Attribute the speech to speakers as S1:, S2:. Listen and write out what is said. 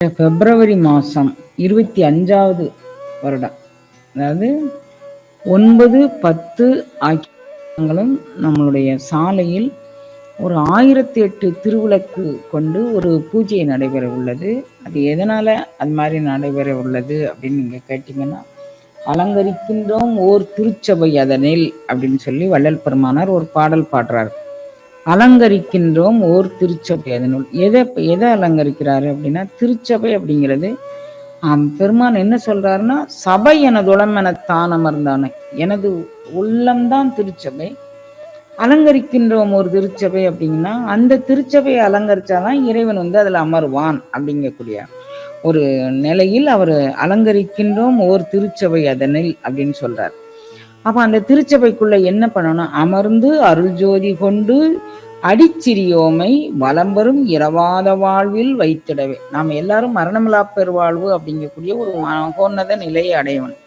S1: பிப்ரவரி மாதம் இருபத்தி அஞ்சாவது வருடம். அதாவது ஒன்பது பத்து ஆகியங்களும் நம்மளுடைய சாலையில் ஒரு ஆயிரத்தி எட்டு திருவிளக்கு கொண்டு ஒரு பூஜை நடைபெற உள்ளது. அது எதனால் அது மாதிரி நடைபெற உள்ளது அப்படின்னு நீங்கள் கேட்டிங்கன்னா அலங்கரிக்கின்றோம் ஓர் திருச்சபை அதனில் அப்படின்னு சொல்லி வள்ளல் பெருமானார் ஒரு பாடல் பாடுறார். அலங்கரிக்கின்றோம் ஓர் திருச்சபை அதனுள். எதை எதை அலங்கரிக்கிறாரு அப்படின்னா திருச்சபை அப்படிங்கிறது பெருமான் என்ன சொல்றாருன்னா சபை எனதுளம் என தான் அமர்ந்தானே. எனது உள்ளம்தான் திருச்சபை. அலங்கரிக்கின்றோம் ஒரு திருச்சபை அப்படிங்கன்னா அந்த திருச்சபையை அலங்கரிச்சாதான் இறைவன் வந்து அதில் அமர்வான் அப்படிங்கக்கூடிய ஒரு நிலையில் அவர் அலங்கரிக்கின்றோம் ஓர் திருச்சபை அதனில் அப்படின்னு சொல்றார். அப்ப அந்த திருச்சபைக்குள்ள என்ன பண்ணணும்? அமர்ந்து அருள் ஜோதி கொண்டு அடிச்சிறியோமை வலம்பரும் இரவாத வாழ்வில் வைத்திடவே. நாம் எல்லாரும் மரணமில்லா பெருவாழ்வு அப்படிங்கக்கூடிய ஒரு மகோன்னத நிலையை அடையணும்.